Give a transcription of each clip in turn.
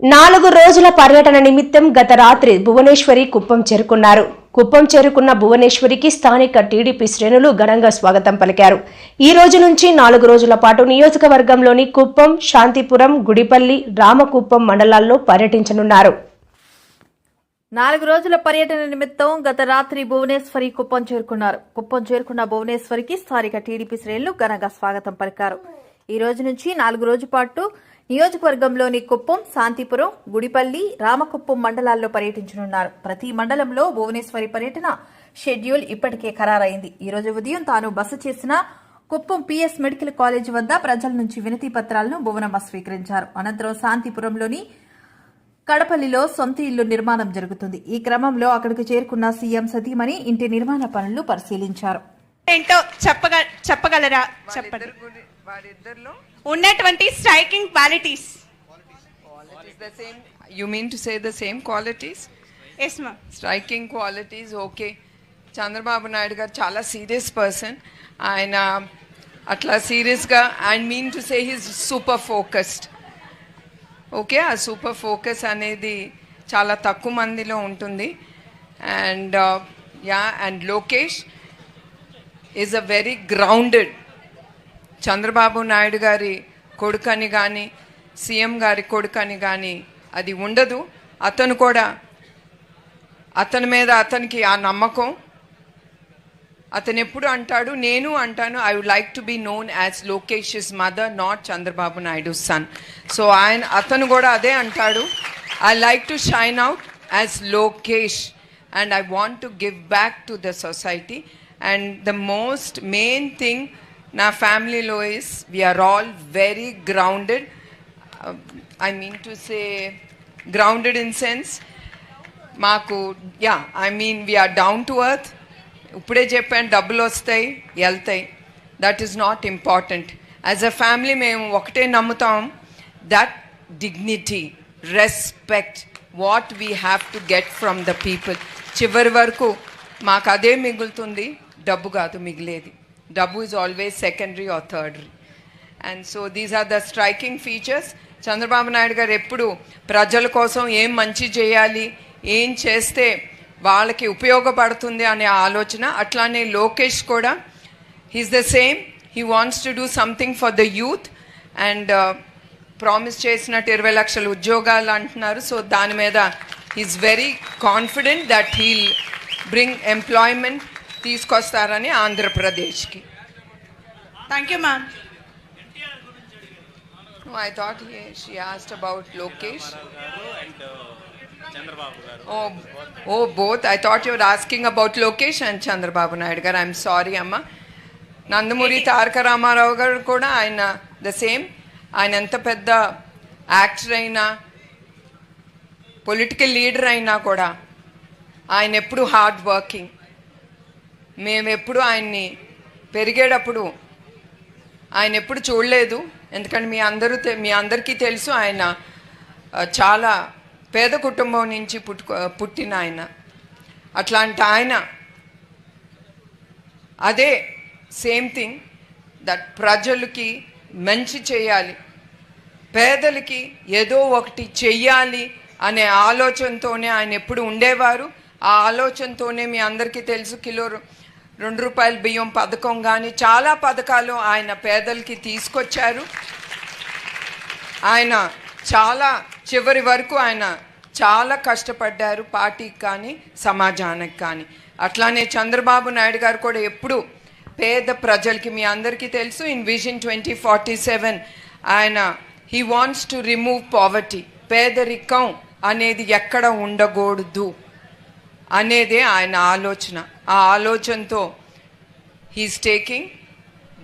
నాలుగు రోజుల పర్యటన నిమిత్తం గత రాత్రి భువనేశ్వరి కుప్పం చేరుకున్నారు. కుప్పం చేరుకున్న భువనేశ్వరికి స్థానిక టీడీపీ శ్రేణులు ఘనంగా స్వాగతం పలికారు. ఈ రోజు నుంచి నాలుగు రోజుల పాటు నియోజకవర్గంలోని కుప్పం శాంతిపురం గుడిపల్లి రామకుప్పం మండలాల్లో పర్యటించనున్నారు. నాలుగు రోజుల పర్యటన నిమిత్తం గత రాత్రి భువనేశ్వరి కుప్పం చేరుకున్నారు. కుప్పం చేరుకున్న భువనేశ్వరికి స్థానిక టీడీపీ శ్రేణులు ఘనంగా స్వాగతం పలికారు. ఈ రోజు నుంచి నాలుగు రోజుల పాటు నియోజకవర్గంలోని కుప్పం శాంతిపురం గుడిపల్లి రామకుప్పం మండలాల్లో పర్యటించనున్నారు. ప్రతి మండలంలో భువనేశ్వరి పర్యటన షెడ్యూల్ ఇప్పటికే ఖరారైంది. ఈ రోజు ఉదయం తాను బస చేసిన కుప్పం పిఎస్ మెడికల్ కాలేజ్ వద్ద ప్రజల నుంచి వినతి పత్రాలను భువనమ్మ స్వీకరించారు. అనంతరం శాంతిపురంలోని కడపల్లిలో సొంత ఇల్లు నిర్మాణం జరుగుతుంది. ఈ క్రమంలో అక్కడికి చేరుకున్న సీఎం సతీమణి ఇంటి నిర్మాణ పనులు పరిశీలించారు. ఏంటో చెప్పగ చెప్పగలరా? చెప్పండి. వారిద్దరిలో ఉన్నటువంటి striking qualities is the same. You mean to say the same qualities? Yes ma'am striking qualities okay Chandrababu Naidu garu చాలా సీరియస్ పర్సన్ ఆయన అట్లా సీరియస్గా I mean to say his super focused okay ఆ సూపర్ ఫోకస్ అనేది చాలా తక్కువ మందిలో ఉంటుంది. And yeah and Lokesh is a very grounded Chandrababu Naidu గారి కొడుకని కానీ సీఎం గారి కొడుకని కానీ అది ఉండదు. అతను కూడా అతని మీద అతనికి ఆ నమ్మకం. అతను ఎప్పుడు అంటాడు నేను అంటాను I would like to be known as Lokesh mother not Chandrababu Naidu son so ఆయన అతను కూడా అదే అంటాడు. I like to shine out as Lokesh and I want to give back to the society and the most main thing నా ఫ్యామిలీలో is we're all very grounded I mean to say grounded in sense మాకు yeah I mean we're down to earth ఇప్పుడే చెప్పాను డబ్బులు వస్తాయి వెళ్తాయి. That is not important as a family మేము ఒకటే నమ్ముతాం that dignity respect what we have to get from the people చివరి వరకు మాకు అదే మిగులుతుంది డబ్బు కాదు మిగిలేది. డబ్బు is always secondary or third and so these are the striking features Chandrababu Naidu garu ఎప్పుడు ప్రజల కోసం ఏం మంచి చేయాలి ఏం చేస్తే వాళ్ళకి ఉపయోగపడుతుంది అనే ఆలోచన అట్లానే లోకేష్ కూడా. He's the same he wants to do something for the youth and promise చేసినట్టు ఇరవై లక్షల ఉద్యోగాలు అంటున్నారు. సో దాని మీద he's very confident that he'll bring employment తీసుకొస్తారని ఆంధ్రప్రదేశ్కి. Thank you ma'am I thought she asked about Lokesh oh both I thought you're asking about Lokesh and Chandrababu Naidu garu I'm sorry అమ్మ నందమూరి తారక రామారావు గారు కూడా ఆయన the same ఆయన ఎంత పెద్ద actor అయినా political leader అయినా కూడా ఆయన ఎప్పుడు హార్డ్ వర్కింగ్ మేము ఎప్పుడు ఆయన్ని పెరిగేటప్పుడు ఆయన ఎప్పుడు చూడలేదు. ఎందుకంటే మీ అందరూ మీ అందరికీ తెలుసు ఆయన చాలా పేద కుటుంబం నుంచి పుట్టుకో పుట్టిన ఆయన. అట్లాంటి ఆయన అదే సేమ్ థింగ్ దట్ ప్రజలకి మంచి చేయాలి. పేదలకి ఏదో ఒకటి చెయ్యాలి అనే ఆలోచనతోనే ఆయన ఎప్పుడు ఉండేవారు. ఆ ఆలోచనతోనే మీ అందరికీ తెలుసు కిలో రెండు రూపాయల బియ్యం పథకం కానీ చాలా పథకాలు ఆయన పేదలకి తీసుకొచ్చారు. ఆయన చాలా చివరి వరకు ఆయన చాలా కష్టపడ్డారు పార్టీకి కానీ సమాజానికి కానీ. అట్లానే చంద్రబాబు నాయుడు గారు కూడా ఎప్పుడు పేద ప్రజలకి మీ అందరికీ తెలుసు in vision twenty forty seven ఆయన he wants to remove poverty పేదరికం అనేది ఎక్కడ ఉండకూడదు అనేదే ఆయన ఆలోచన. ఆ ఆలోచనతో he's taking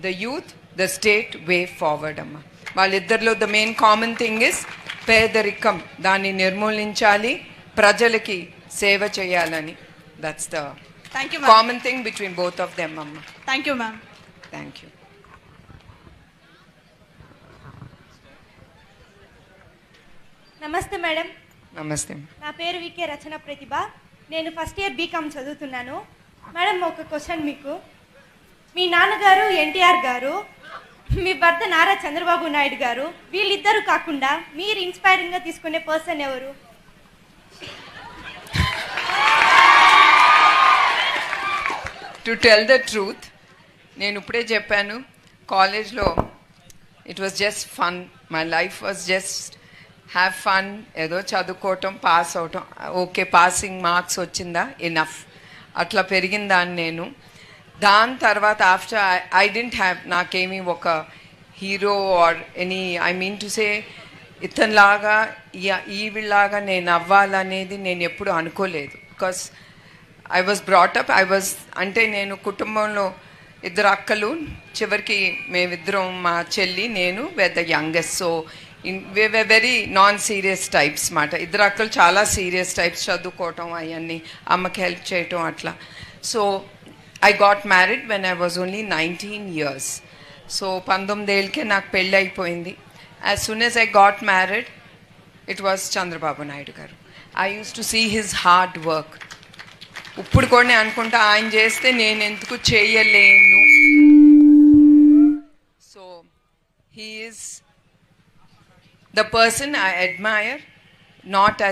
the youth the state way forward అమ్మ. వాళ్ళిద్దరిలో the main common thing is పేదరికం. దాన్ని నిర్మూలించాలి ప్రజలకి సేవ చేయాలని. That's the thank you common thing between both of them అమ్మ. Thank you ma'am thank you నమస్తే మేడం. నమస్తే. నా పేరు వికే రచన ప్రతిభ. నేను ఫస్ట్ ఇయర్ బీకామ్ చదువుతున్నాను. మేడం ఒక క్వశ్చన్ మీకు. మీ నాన్నగారు ఎన్టీఆర్ గారు మీ భర్త నారా చంద్రబాబు నాయుడు గారు వీళ్ళిద్దరూ కాకుండా మీరు ఇన్స్పైరింగ్గా తీసుకునే పర్సన్ ఎవరు? టు టెల్ ద ట్రూత్ నేను ఇప్పుడే చెప్పాను కాలేజ్లో it was just fun my life was just have fun ఏదో చదువుకోవటం పాస్ అవటం ఓకే పాసింగ్ మార్క్స్ వచ్చిందా? ఇనఫ్ అట్లా పెరిగిన దాన్ని నేను. దాని తర్వాత ఆఫ్టర్ ఐ డెంట్ హ్యావ్ నాకేమీ ఒక hero or any I mean to say ఇతనిలాగా ఈ- ఈవిలాగా నేను అవ్వాలనేది నేను ఎప్పుడు అనుకోలేదు. Because I was brought up I was అంటే నేను కుటుంబంలో ఇద్దరు అక్కలు చివరికి మేమిద్దరం మా చెల్లి నేను వెద్ద youngest so very non serious types మాట. ఇద్దరు అక్కలు చాలా సీరియస్ టైప్స్ చదువుకోవటం అవన్నీ అమ్మకి హెల్ప్ చేయటం అట్లా. So I got married when I was only nineteen years so పంతొమ్మిదేళ్ళకే నాకు పెళ్ళి అయిపోయింది. As soon as I got married it was Chandrababu Naidu garu. I use to see his hard work ఇప్పుడు కూడా నేను అనుకుంటా ఆయన చేస్తే నేను ఎందుకు చేయలేను so he is the person I admire not as